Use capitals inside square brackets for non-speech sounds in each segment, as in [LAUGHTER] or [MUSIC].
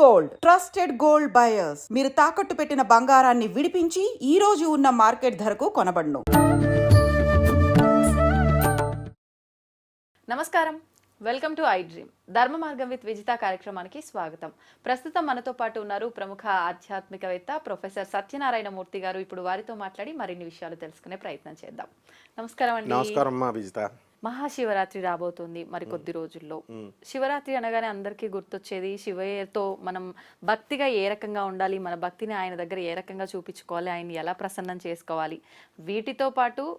Gold. Trusted gold buyers. మీరు తాకట్టు పెట్టిన బంగారాన్ని విడిపించి ఈ రోజు ఉన్న మార్కెట్ ధరకు కొనబడును. నమస్కారం. Welcome to I dream. ధర్మ మార్గం విత్ విజిత కార్యక్రమానికి స్వాగతం. ప్రస్తుతం మనతో పాటు ఉన్నారు ప్రముఖ ఆధ్యాత్మికవేత్త ప్రొఫెసర్ సత్యనారాయణ మూర్తి గారు. ఇప్పుడు వారితో మాట్లాడి మరిన్ని విషయాలు తెలుసుకునే ప్రయత్నం చేద్దాం. నమస్కారం అండి. నమస్కారం అమ్మా విజిత. మహాశివరాత్రి రాబోతుంది మరి కొద్ది రోజుల్లో. శివరాత్రి అనగానే అందరికీ గుర్తొచ్చేది శివయ్యతో మనం భక్తిగా ఏ రకంగా ఉండాలి మన భక్తిని ఆయన దగ్గర ఏ రకంగా చూపించుకోవాలి ఆయన్ని ఎలా ప్రసన్నం చేసుకోవాలి వీటితో పాటు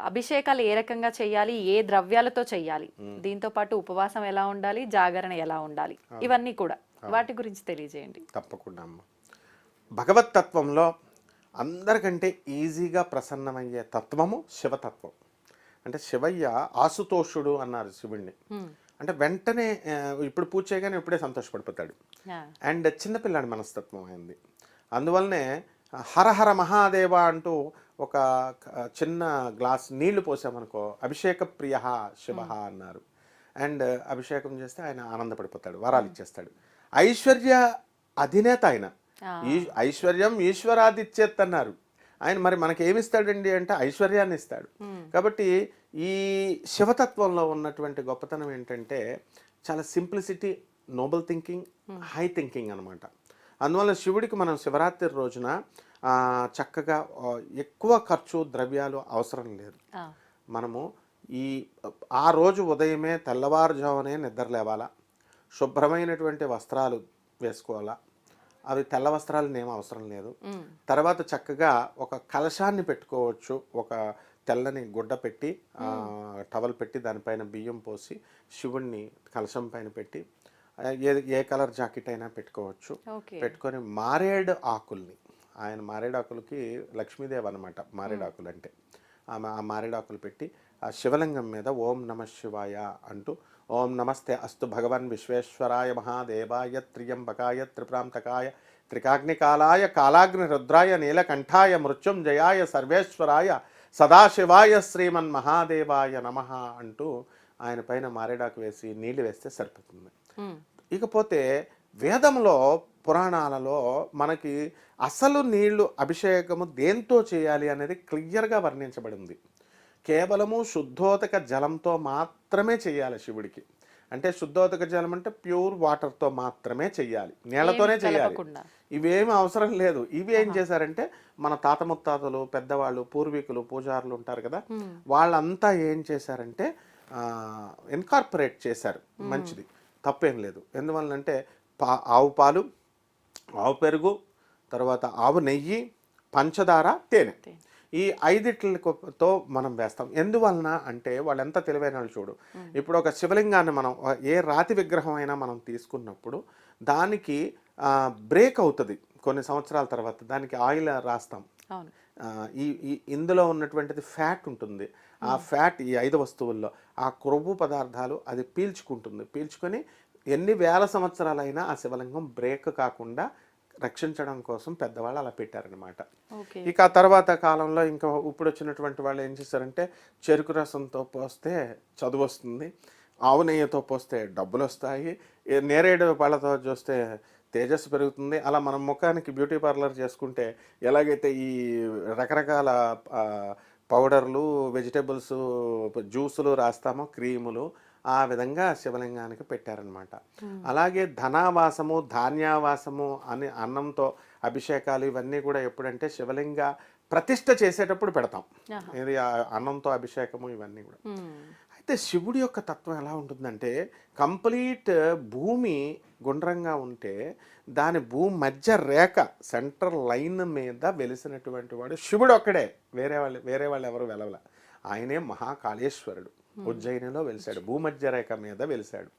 అభిషేకాలు ఏ రకంగా చేయాలి ఏ ద్రవ్యాలతో చేయాలి దీంతో పాటు ఉపవాసం ఎలా ఉండాలి జాగరణ ఎలా ఉండాలి ఇవన్నీ కూడా. వాటి గురించి తెలియజేయండి. తప్పకుండా అమ్మ. భగవత్ తత్వంలో అందరికంటే ఈజీగా ప్రసన్నమయ్యే తత్వము శివతత్వం. అంటే శివయ్య ఆసుతోషుడు అన్నారు శివుణ్ణి. అంటే వెంటనే ఇప్పుడు పూజ చేయగానే ఇప్పుడే సంతోషపడిపోతాడు. అండ్ చిన్నపిల్లాడి మనస్తత్వం అయింది. అందువల్లనే హరహర మహాదేవ అంటూ ఒక చిన్న గ్లాస్ నీళ్ళు పోసామనుకో అభిషేక ప్రియ శివ అన్నారు. అండ్ అభిషేకం చేస్తే ఆయన ఆనందపడిపోతాడు వరాలు ఇచ్చేస్తాడు. ఐశ్వర్య అధినేత ఆయన. ఈ ఐశ్వర్యం ఈశ్వరాదిత్యత్ అన్నారు. ఆయన మరి మనకి ఏమి ఇస్తాడండి అంటే ఐశ్వర్యాన్ని ఇస్తాడు కాబట్టి ఈ శివతత్వంలో ఉన్నటువంటి గొప్పతనం ఏంటంటే చాలా simplicity noble thinking high thinking అనమాట అందువల్ల శివుడికి మనం శివరాత్రి రోజున చక్కగా ఎక్కువ ఖర్చు ద్రవ్యాలు అవసరం లేదు. మనము ఈ ఆ రోజు ఉదయమే తెల్లవారుజామునే నిద్ర లేవాలా? శుభ్రమైనటువంటి వస్త్రాలు వేసుకోవాలా? అవి తెల్ల వస్త్రాలు ఏం అవసరం లేదు. తర్వాత చక్కగా ఒక కలశాన్ని పెట్టుకోవచ్చు. ఒక తెల్లని గుడ్డ పెట్టి టవల్ పెట్టి దానిపైన బియ్యం పోసి శివుణ్ణి కలశం పైన పెట్టి ఏ ఏ కలర్ జాకెట్ అయినా పెట్టుకోవచ్చు. పెట్టుకొని మారేడు ఆకుల్ని ఆయన మారేడు ఆకులకి లక్ష్మీదేవి అనమాట మారేడు ఆకులు అంటే ఆ మారేడు ఆకులు పెట్టి ఆ శివలింగం మీద ఓం నమ శివాయ అంటూ ఓం నమస్తే అస్తు భగవన్ విశ్వేశ్వరాయ మహాదేవాయ త్రియంబకాయ త్రిప్రాంతకాయ త్రికాగ్నికాలాయ కాలాగ్ని రుద్రాయ నీలకంఠాయ మృత్యుంజయాయ సర్వేశ్వరాయ సదాశివాయ శ్రీమన్ మహాదేవాయ నమ అంటూ ఆయన పైన మారేడాకు వేసి నీళ్ళు వేస్తే సరిపోతుంది. ఇకపోతే వేదంలో పురాణాలలో మనకి అసలు నీళ్ళు అభిషేకము దేంతో చేయాలి అనేది క్లియర్గా వర్ణించబడింది. కేవలము శుద్ధోదక జలంతో మాత్రమే చేయాలి శివుడికి. అంటే శుద్ధోదక జలం అంటే ప్యూర్ వాటర్తో మాత్రమే చెయ్యాలి నీళ్ళతోనే చేయాలి. కలపకుండా. ఇవేమి అవసరం లేదు. ఇవి ఏం చేశారంటే మన తాత ముత్తాతలు పెద్దవాళ్ళు పూర్వీకులు పూజారులు ఉంటారు కదా వాళ్ళంతా ఏం చేశారంటే ఇన్కార్పొరేట్ చేశారు. మంచిది. తప్పేం లేదు. ఎందువల్లంటే పా ఆవు పాలు ఆవు పెరుగు తర్వాత ఆవు నెయ్యి పంచదార తేనె. ఈ ఐదిట్లతో మనం వేస్తాం. ఎందువలన అంటే వాళ్ళు ఎంత తెలివైన వాళ్ళు చూడు. ఇప్పుడు ఒక శివలింగాన్ని మనం ఏ రాతి విగ్రహం అయినా మనం తీసుకున్నప్పుడు దానికి బ్రేక్ అవుతుంది కొన్ని సంవత్సరాల తర్వాత. దానికి ఆయిల్ రాస్తాం. ఈ ఇందులో ఉన్నటువంటిది ఫ్యాట్ ఉంటుంది. ఆ ఫ్యాట్ ఈ ఐదు వస్తువుల్లో ఆ క్రొవ్వు పదార్థాలు అది పీల్చుకుంటుంది. పీల్చుకొని ఎన్ని వేల సంవత్సరాలైనా ఆ శివలింగం బ్రేక్ కాకుండా రక్షించడం కోసం పెద్దవాళ్ళు అలా పెట్టారనమాట ఇక ఆ తర్వాత కాలంలో ఇంకా ఇప్పుడు వచ్చినటువంటి వాళ్ళు ఏం చేశారంటే చెరుకు రసంతో పోస్తే చదువు వస్తుంది ఆవు నెయ్యితో పోస్తే డబ్బులు వస్తాయి నేరేడు పళ్ళతో చూస్తే తేజస్సు పెరుగుతుంది. అలా మనం ముఖానికి బ్యూటీ పార్లర్ చేసుకుంటే ఎలాగైతే ఈ రకరకాల పౌడర్లు వెజిటేబుల్స్ జ్యూసులు రాస్తామో క్రీములు ఆ విధంగా శివలింగానికి పెట్టారనమాట అలాగే ధనావాసము ధాన్యావాసము అని అన్నంతో అభిషేకాలు ఇవన్నీ కూడా ఎప్పుడంటే శివలింగ ప్రతిష్ట చేసేటప్పుడు పెడతాం. ఇది అన్నంతో అభిషేకము ఇవన్నీ కూడా. అయితే శివుడి యొక్క తత్వం ఎలా ఉంటుందంటే కంప్లీట్ భూమి గుండ్రంగా ఉంటే దాని భూమి మధ్య రేఖ సెంటర్ లైన్ మీద వెలిసినటువంటి వాడు శివుడు ఒక్కడే. వేరే వాళ్ళు వేరే వాళ్ళు ఎవరు వెలవల. ఆయనే మహాకాళేశ్వరుడు. ఉజ్జయినిలో వెలిశాడు. భూమధ్య రేఖ మీద వెలిశాడు.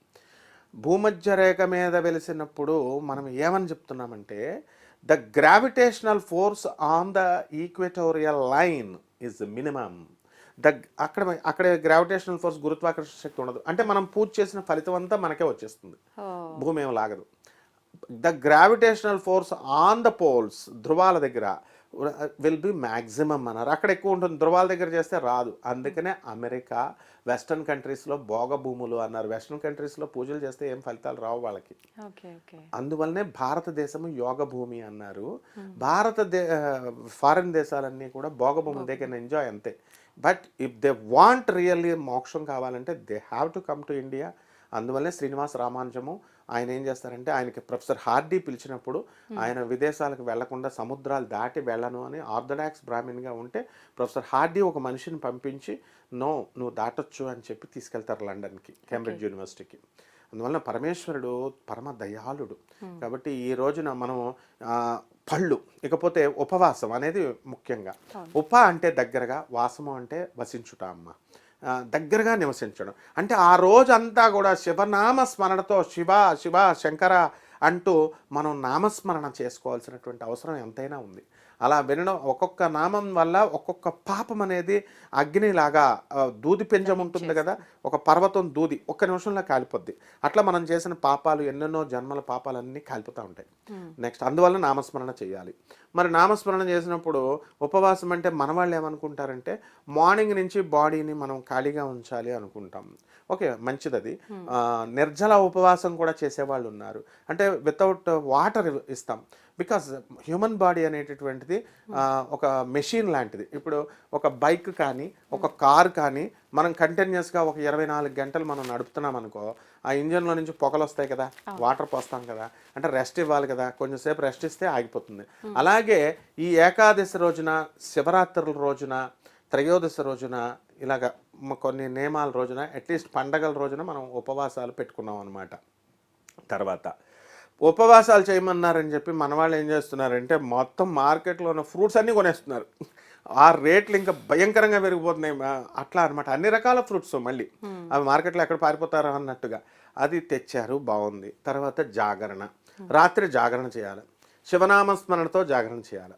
భూమధ్య రేఖ మీద వెలిసినప్పుడు మనం ఏమని చెప్తున్నామంటే the gravitational force on the equatorial line is minimum the అక్కడ అక్కడ గ్రావిటేషనల్ ఫోర్స్ గురుత్వాకర్షణ శక్తి ఉండదు. అంటే మనం పూజ చేసిన ఫలితం అంతా మనకే వచ్చేస్తుంది. భూమి ఏం లాగదు. The gravitational force on the poles ధ్రువాల దగ్గర విల్ బి మ్యాక్సిమం అన్నారు. అక్కడ ఎక్కువ ఉంటుంది. ధృవాల దగ్గర చేస్తే రాదు. అందుకనే అమెరికా వెస్ట్రన్ కంట్రీస్లో భోగ భూములు అన్నారు. వెస్ట్రన్ కంట్రీస్లో పూజలు చేస్తే ఏం ఫలితాలు రావు వాళ్ళకి. అందువల్లనే భారతదేశం యోగ భూమి అన్నారు భారతదే ఫారిన్ దేశాలన్నీ కూడా భోగ భూమి దే కెన్ ఎంజాయ్ అంతే. But if they want really మోక్షం కావాలంటే they have to come to India అందువల్లనే శ్రీనివాస రామానుజము ఆయన ఏం చేస్తారంటే ఆయనకి ప్రొఫెసర్ హార్డీ పిలిచినప్పుడు ఆయన విదేశాలకు వెళ్ళకుండా సముద్రాలు దాటి వెళ్ళను అని ఆర్థడాక్స్ బ్రాహ్మణ్గా ఉంటే ప్రొఫెసర్ హార్డీ ఒక మనిషిని పంపించి నో నువ్వు దాటొచ్చు అని చెప్పి తీసుకెళ్తారు లండన్కి కేంబ్రిడ్జ్ యూనివర్సిటీకి. అందువలన పరమేశ్వరుడు పరమ దయాళుడు. కాబట్టి ఈ రోజున మనం పళ్ళు ఇకపోతే ఉపవాసం అనేది ముఖ్యంగా. ఉప అంటే దగ్గరగా వాసము అంటే వసించుట అమ్మ. దగ్గరగా నివసించడం. అంటే ఆ రోజంతా కూడా శివనామ స్మరణతో శివ శివ శంకర అంటూ మనం నామస్మరణ చేసుకోవాల్సినటువంటి అవసరం ఎంతైనా ఉంది. అలా వినడం ఒక్కొక్క నామం వల్ల ఒక్కొక్క పాపం అనేది అగ్నిలాగా దూది పెంజం ఉంటుంది కదా ఒక పర్వతం దూది ఒక్క నిమిషంలో కాలిపోద్ది. అట్లా మనం చేసిన పాపాలు ఎన్నెన్నో జన్మల పాపాలన్నీ కాలిపోతూ ఉంటాయి. నెక్స్ట్ అందువల్ల నామస్మరణ చేయాలి. మరి నామస్మరణ చేసినప్పుడు ఉపవాసం అంటే మన వాళ్ళు ఏమనుకుంటారంటే మార్నింగ్ నుంచి బాడీని మనం ఖాళీగా ఉంచాలి అనుకుంటాం. ఓకే మంచిది అది నిర్జల ఉపవాసం కూడా చేసేవాళ్ళు ఉన్నారు. అంటే వితౌట్ వాటర్ ఇస్తాం. బికాస్ హ్యూమన్ బాడీ అనేటటువంటిది ఒక మెషిన్ లాంటిది. ఇప్పుడు ఒక బైక్ కానీ ఒక కార్ కానీ మనం కంటిన్యూస్గా ఒక ఇరవై నాలుగు గంటలు మనం నడుపుతున్నాం అనుకో ఆ ఇంజన్లో నుంచి పొగలు వస్తాయి కదా వాటర్ పోస్తాం కదా అంటే రెస్ట్ ఇవ్వాలి కదా కొంచెంసేపు రెస్ట్ ఇస్తే ఆగిపోతుంది. అలాగే ఈ ఏకాదశి రోజున శివరాత్రుల రోజున త్రయోదశి రోజున ఇలాగ కొన్ని నియమాల రోజున అట్లీస్ట్ పండగల రోజున మనం ఉపవాసాలు పెట్టుకున్నాం అనమాట తర్వాత ఉపవాసాలు చేయమన్నారని చెప్పి మన వాళ్ళు ఏం చేస్తున్నారంటే మొత్తం మార్కెట్లో ఉన్న ఫ్రూట్స్ అన్నీ కొనేస్తున్నారు. ఆ రేట్లు ఇంకా భయంకరంగా పెరిగిపోతున్నాయి. అట్లా అనమాట అన్ని రకాల ఫ్రూట్స్ మళ్ళీ. అవి మార్కెట్లో ఎక్కడ పారిపోతారో అన్నట్టుగా. అది తెచ్చారు బాగుంది. తర్వాత జాగరణ. రాత్రి జాగరణ చేయాలి. శివనామస్మరణతో జాగరణ చేయాలి.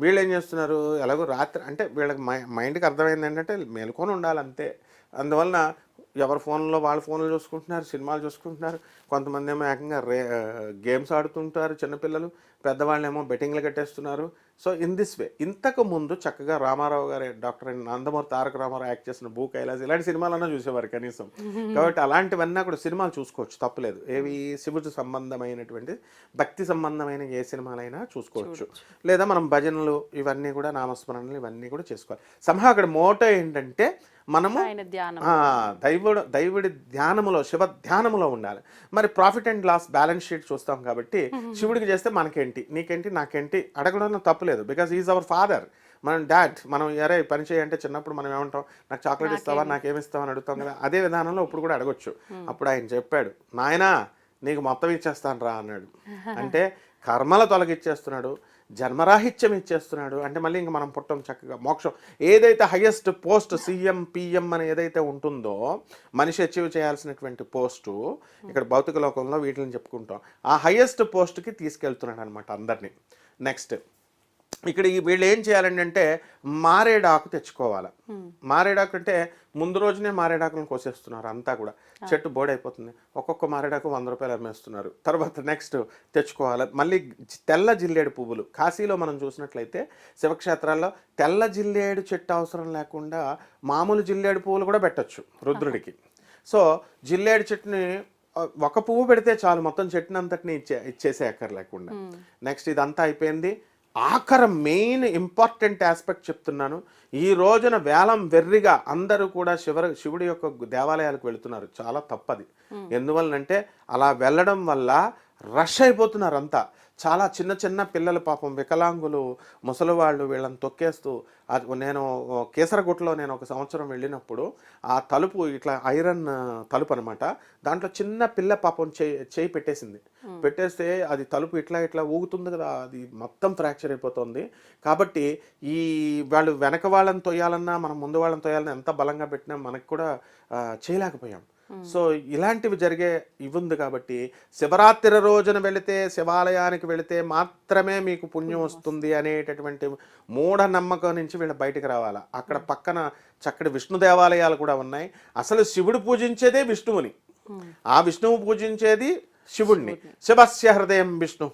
వీళ్ళు ఏం చేస్తున్నారు? ఎలాగో రాత్రి అంటే వీళ్ళకి మై మైండ్కి అర్థమైంది ఏంటంటే మేలుకొని ఉండాలి అంతే అందువలన ఎవరి ఫోన్లో వాళ్ళ ఫోన్లు చూసుకుంటున్నారు సినిమాలు చూసుకుంటున్నారు. కొంతమంది ఏమో ఏకంగా రే గేమ్స్ ఆడుతుంటారు చిన్నపిల్లలు. పెద్దవాళ్ళేమో బెట్టింగ్లు కట్టేస్తున్నారు. సో ఇన్ దిస్ వే ఇంతకు ముందు చక్కగా రామారావు గారి డాక్టర్ నందమూరి తారక రామారావు యాక్ట్ చేసిన భూ కైలాస్ ఇలాంటి సినిమాలన్నా చూసేవారు కనీసం. కాబట్టి అలాంటివన్నీ కూడా సినిమాలు చూసుకోవచ్చు తప్పలేదు. ఏవి శివుడు సంబంధమైనటువంటి భక్తి సంబంధమైన ఏ సినిమాలైనా చూసుకోవచ్చు. లేదా మనం భజనలు ఇవన్నీ కూడా నామస్మరణలు ఇవన్నీ కూడా చేసుకోవాలి. సంహా అక్కడ మోటో ఏంటంటే మనము ఆయన ధ్యానం ఆ, దైవుడు దైవుడి ధ్యానములో శివ ధ్యానములో ఉండాలి. మరి profit and loss balance sheet చూస్తాం కాబట్టి [LAUGHS] శివుడికి చేస్తే మనకేంటి నీకేంటి నాకేంటి అడగడంలో తప్పులేదు బికాజ్ ఈజ్ అవర్ ఫాదర్ మనం డాడ్ మనం ఎరే పని చేయంటే చిన్నప్పుడు మనం ఏమంటాం నాకు చాక్లెట్ ఇస్తావా నాకేమి ఇస్తావా అని అడుగుతాం కదా. అదే విధానంలో ఇప్పుడు కూడా అడగొచ్చు. అప్పుడు ఆయన చెప్పాడు నాయనా నీకు మొత్తం ఇచ్చేస్తాను రా అన్నాడు. [LAUGHS] అంటే కర్మల తొలగిచ్చేస్తున్నాడు. జన్మరాహిత్యం ఇచ్చేస్తున్నాడు. అంటే మళ్ళీ ఇంక మనం పుట్టం చక్కగా. మోక్షం. ఏదైతే హయ్యెస్ట్ పోస్ట్ సీఎం పిఎం అని ఏదైతే ఉంటుందో మనిషి అచీవ్ చేయాల్సినటువంటి పోస్టు ఇక్కడ భౌతిక లోకంలో వీటిని చెప్పుకుంటాం. ఆ హయ్యెస్ట్ పోస్ట్కి తీసుకెళ్తున్నాడు అనమాట అందరినీ. నెక్స్ట్ ఇక్కడ ఈ వీళ్ళు ఏం చేయాలండి అంటే మారేడాకు తెచ్చుకోవాలి. మారేడాకు అంటే ముందు రోజునే మారేడాకులను కోసేస్తున్నారు అంతా కూడా. చెట్టు బోడైపోతుంది ఒక్కొక్క మారేడాకు వంద రూపాయలు అమ్మేస్తున్నారు. తర్వాత నెక్స్ట్ తెచ్చుకోవాలి. మళ్ళీ తెల్ల జిల్లేడు పువ్వులు. కాశీలో మనం చూసినట్లయితే శివక్షేత్రాల్లో తెల్ల జిల్లేడు చెట్టు అవసరం లేకుండా మామూలు జిల్లేడు పువ్వులు కూడా పెట్టొచ్చు రుద్రుడికి. సో జిల్లేడు చెట్టుని ఒక పువ్వు పెడితే చాలు. మొత్తం చెట్టుని అంతటిని ఇచ్చే ఇచ్చేసే అక్కర్లేకుండా. నెక్స్ట్ ఇదంతా అయిపోయింది. ఆఖర మెయిన్ ఇంపార్టెంట్ ఆస్పెక్ట్ చెప్తున్నాను. ఈ రోజున వేలం వెర్రిగా అందరూ కూడా శివ శివుడి యొక్క దేవాలయాలకు వెళుతున్నారు. చాలా తప్పది. ఎందువలనంటే అలా వెళ్ళడం వల్ల రష్ అయిపోతున్నారు అంతా. చాలా చిన్న చిన్న పిల్లలు పాపం వికలాంగులు ముసలివాళ్ళు వీళ్ళని తొక్కేస్తూ అది నేను కేసరగుట్టలో నేను ఒక సంవత్సరం వెళ్ళినప్పుడు ఆ తలుపు ఇట్లా ఐరన్ తలుపు అనమాట దాంట్లో చిన్న పిల్ల పాపం చేయి చేయి పెట్టేసింది. పెట్టేస్తే అది తలుపు ఇట్లా ఇట్లా ఊగుతుంది కదా అది మొత్తం ఫ్రాక్చర్ అయిపోతుంది. కాబట్టి ఈ వాళ్ళు వెనక వాళ్ళని తొయ్యాలన్నా మనం ముందు వాళ్ళని తొయ్యాలన్నా ఎంత బలంగా పెట్టినా మనకు కూడా చేయలేకపోయాం. సో ఇలాంటివి జరిగే ఇవి ఉంది కాబట్టి శివరాత్రి రోజున వెళితే శివాలయానికి వెళితే మాత్రమే మీకు పుణ్యం వస్తుంది అనేటటువంటి మూఢ నమ్మకం నుంచి వీళ్ళు బయటకు రావాలా. అక్కడ పక్కన చక్కటి విష్ణు దేవాలయాలు కూడా ఉన్నాయి. అసలు శివుడు పూజించేదే విష్ణువుని. ఆ విష్ణువు పూజించేది శివుణ్ణి. శివస్య హృదయం విష్ణు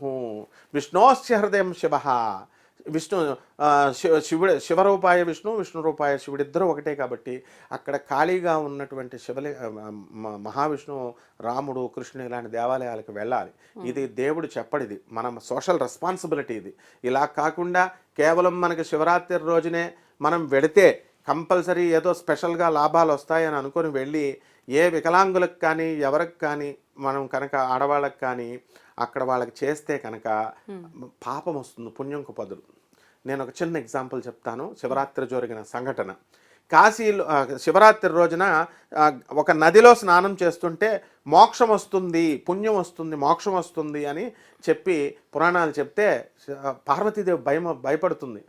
విష్ణోస్య హృదయం శివ. విష్ణు శివుడు శివరూపాయ విష్ణు విష్ణు రూపాయ శివుడు ఇద్దరు ఒకటే కాబట్టి అక్కడ ఖాళీగా ఉన్నటువంటి శివలి మహావిష్ణువు రాముడు కృష్ణుడు ఇలాంటి దేవాలయాలకు వెళ్ళాలి. ఇది దేవుడు చెప్పడిది. మన సోషల్ రెస్పాన్సిబిలిటీ ఇది. ఇలా కాకుండా కేవలం మనకి శివరాత్రి రోజునే మనం వెడితే కంపల్సరీ ఏదో స్పెషల్గా లాభాలు వస్తాయని అనుకొని వెళ్ళి ఏ వికలాంగులకు కానీ ఎవరికి కానీ మనం కనుక ఆడవాళ్ళకి కానీ అక్కడ వాళ్ళకి చేస్తే కనుక పాపం వస్తుంది పుణ్యంకు పదులు నేను ఒక చిన్న ఎగ్జాంపుల్ చెప్తాను. శివరాత్రి జరిగిన సంఘటన. కాశీలో శివరాత్రి రోజున ఒక నదిలో స్నానం చేస్తుంటే మోక్షం వస్తుంది పుణ్యం వస్తుంది మోక్షం వస్తుంది అని చెప్పి పురాణాలు చెప్తే పార్వతీదేవి భయం భయపడుతుంది.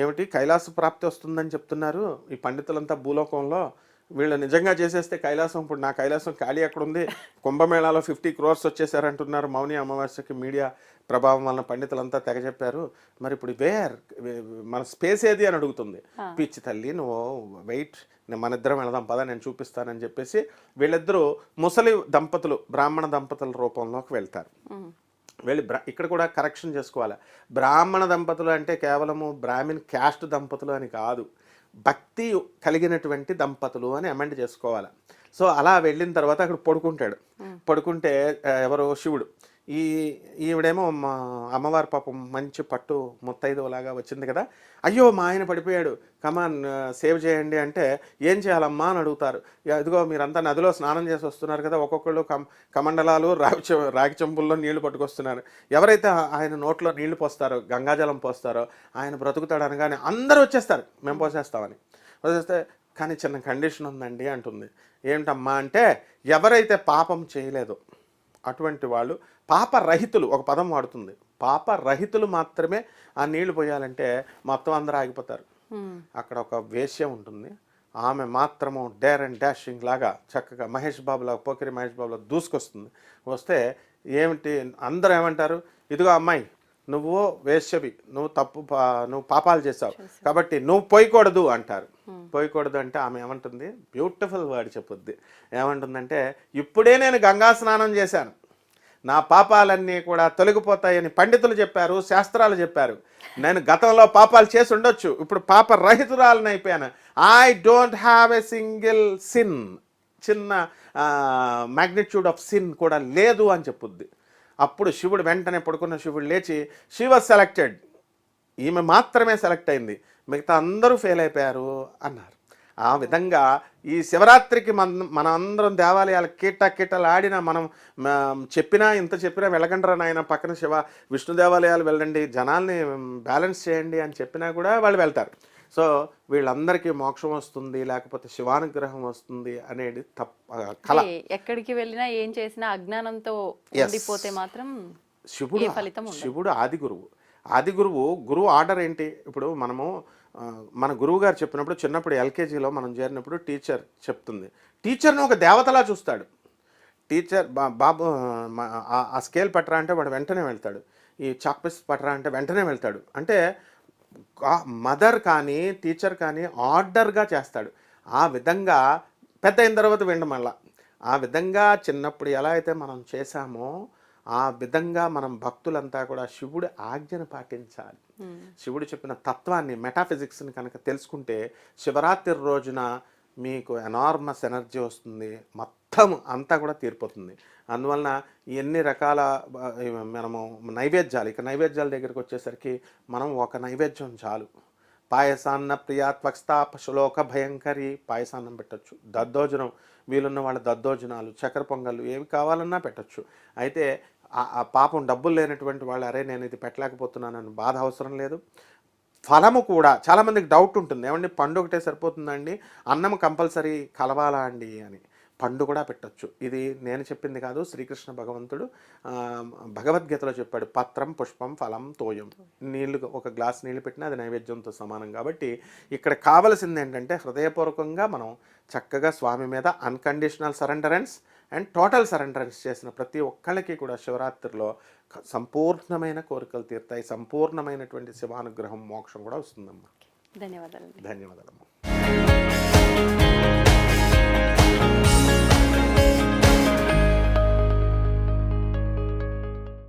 ఏమిటి? కైలాస ప్రాప్తి వస్తుందని చెప్తున్నారు. ఈ పండితులంతా భూలోకంలో వీళ్ళు నిజంగా చేసేస్తే కైలాసం ఇప్పుడు నా కైలాసం ఖాళీ ఎక్కడ ఉంది కుంభమేళాలో ఫిఫ్టీ క్రోర్స్ వచ్చేసారంటున్నారు మౌని అమావాస్యకి మీడియా ప్రభావం వలన పండితులంతా తెగ చెప్పారు మరి ఇప్పుడు వేర్ మన స్పేస్ ఏది? అని అడుగుతుంది. పిచ్చి తల్లి నువ్వు వెయిట్ మన ఇద్దరం వెళదాం పద నేను చూపిస్తానని చెప్పేసి వీళ్ళిద్దరూ ముసలి దంపతులు బ్రాహ్మణ దంపతుల రూపంలోకి వెళ్తారు. వెళ్ళి బ్రా ఇక్కడ కూడా కరెక్షన్ చేసుకోవాలి. బ్రాహ్మణ దంపతులు అంటే కేవలము బ్రాహ్మిన్ క్యాస్ట్ దంపతులు అని కాదు భక్తి కలిగినటువంటి దంపతులు అని అమెండ్ చేసుకోవాలి. సో అలా వెళ్ళిన తర్వాత అక్కడ పడుకుంటాడు. పడుకుంటే ఎవరు శివుడు. ఈ ఈవిడేమో మా అమ్మవారి పాపం మంచి పట్టు ముత్తైదులాగా వచ్చింది కదా. అయ్యో మా ఆయన పడిపోయాడు. కమాన్ సేవ్ చేయండి అంటే ఏం చేయాలమ్మా అని అడుగుతారు. ఇదిగో మీరంతా నదిలో స్నానం చేసి వస్తున్నారు కదా ఒక్కొక్కళ్ళు కం కమండలాలు రాగి రాగి చెంపుల్లో నీళ్ళు పట్టుకొస్తున్నారు. ఎవరైతే ఆయన నోట్లో నీళ్ళు పోస్తారో గంగాజలం పోస్తారో ఆయన బ్రతుకుతాడు అనగానే అందరూ వచ్చేస్తారు. మేము పోసేస్తామని. పోసేస్తే కానీ చిన్న కండిషన్ ఉందండి అంటుంది. ఏంటమ్మా అంటే ఎవరైతే పాపం చేయలేదో అటువంటి వాళ్ళు పాపరహితులు ఒక పదం వాడుతుంది. పాపరహితులు మాత్రమే ఆ నీళ్ళు పోయాలంటే మొత్తం అందరూ ఆగిపోతారు. అక్కడ ఒక వేశ్య ఉంటుంది. ఆమె మాత్రము డేర్ అండ్ డాషింగ్ లాగా చక్కగా మహేష్ బాబులా పోకిరి మహేష్ బాబులా దూసుకొస్తుంది. వస్తే ఏమిటి? అందరూ ఏమంటారు? ఇదిగో అమ్మాయి నువ్వు వేశ్యవి నువ్వు తప్పు పా- నువ్వు పాపాలు చేసావు కాబట్టి నువ్వు పోయకూడదు అంటారు. పోయకూడదు అంటే ఆమె ఏమంటుంది? బ్యూటిఫుల్ వర్డ్ చెప్పుద్ది. ఏమంటుందంటే ఇప్పుడే నేను గంగా స్నానం చేశాను. నా పాపాలన్నీ కూడా తొలగిపోతాయని పండితులు చెప్పారు శాస్త్రాలు చెప్పారు. నేను గతంలో పాపాలు చేసి ఉండొచ్చు. ఇప్పుడు పాప రహితురాలని అయిపోయాను. I don't have a single sin చిన్న మ్యాగ్నిట్యూడ్ ఆఫ్ సిన్ కూడా లేదు అని చెప్పుద్ది. అప్పుడు శివుడు వెంటనే పడుకున్న శివుడు లేచి శివ సెలెక్టెడ్ ఈమె మాత్రమే సెలెక్ట్ అయింది. మిగతా అందరూ ఫెయిల్ అయిపోయారు అన్నారు. ఆ విధంగా ఈ శివరాత్రికి మన మన అందరం దేవాలయాలు కీట కీటలు ఆడినా మనం చెప్పినా ఇంత చెప్పినా వెళ్ళకండి నాయన పక్కన శివ విష్ణు దేవాలయాలు వెళ్ళండి జనాల్ని బ్యాలెన్స్ చేయండి అని చెప్పినా కూడా వాళ్ళు వెళ్తారు. సో వీళ్ళందరికీ మోక్షం వస్తుంది లేకపోతే శివానుగ్రహం వస్తుంది అనేది తప్ప కళ. ఎక్కడికి వెళ్ళినా ఏం చేసినా అజ్ఞానంతో ఉండిపోతే మాత్రం శివుడు. శివుడు ఆది గురువు. ఆది గురువు గురువు ఆర్డర్ ఏంటి? ఇప్పుడు మనము మన గురువు గారు చెప్పినప్పుడు చిన్నప్పుడు ఎల్కేజీలో మనం చేరినప్పుడు టీచర్ చెప్తుంది. టీచర్ను ఒక దేవతలా చూస్తాడు. టీచర్ బా బాబు ఆ- స్కేల్ పట్టరా అంటే వాడు వెంటనే వెళ్తాడు. ఈ చాక్పీస్ పట్టరా అంటే వెంటనే వెళ్తాడు. అంటే మదర్ కానీ టీచర్ కానీ ఆర్డర్గా చేస్తాడు. ఆ విధంగా పెద్ద అయిన తర్వాత వినడం మళ్ళా ఆ విధంగా చిన్నప్పుడు ఎలా అయితే మనం చేశామో ఆ విధంగా మనం భక్తులంతా కూడా శివుడి ఆజ్ఞను పాటించాలి. శివుడు చెప్పిన తత్వాన్ని మెటాఫిజిక్స్ని కనుక తెలుసుకుంటే శివరాత్రి రోజున మీకు ఎనార్మస్ ఎనర్జీ వస్తుంది. మొత్తం అంతా కూడా తీరిపోతుంది. అందువలన ఎన్ని రకాల మనము నైవేద్యాలు ఇక నైవేద్యాల దగ్గరికి వచ్చేసరికి మనం ఒక నైవేద్యం చాలు. పాయసాన్న ప్రియా త్వక్స్తాప శ్లోక భయంకరి పాయసాన్నం పెట్టచ్చు. దద్దోజనం వీలున్న వాళ్ళ దద్దోజనాలు చక్కెర పొంగళ్ళు ఏవి కావాలన్నా పెట్టచ్చు. అయితే పాపం డబ్బులు లేనటువంటి వాళ్ళు అరే నేను ఇది పెట్టలేకపోతున్నానని బాధ అవసరం లేదు. ఫలము కూడా చాలామందికి డౌట్ ఉంటుంది. ఏమండి పండు ఒకటే సరిపోతుందండి అన్నం కంపల్సరీ కలవాలా అండి అని. పండు కూడా పెట్టచ్చు. ఇది నేను చెప్పింది కాదు శ్రీకృష్ణ భగవంతుడు భగవద్గీతలో చెప్పాడు పత్రం పుష్పం ఫలం తోయం. నీళ్ళు ఒక గ్లాస్ నీళ్ళు పెట్టినా అది నైవేద్యంతో సమానం. కాబట్టి ఇక్కడ కావలసింది ఏంటంటే హృదయపూర్వకంగా మనం చక్కగా స్వామి మీద unconditional surrenderence and total surrenderence చేసిన ప్రతి ఒక్కళ్ళకి కూడా శివరాత్రిలో సంపూర్ణమైన కోరికలు తీరుతాయి. సంపూర్ణమైనటువంటి శివానుగ్రహం మోక్షం కూడా వస్తుందమ్మా. ధన్యవాదాలు ధన్యవాదాలమ్మా.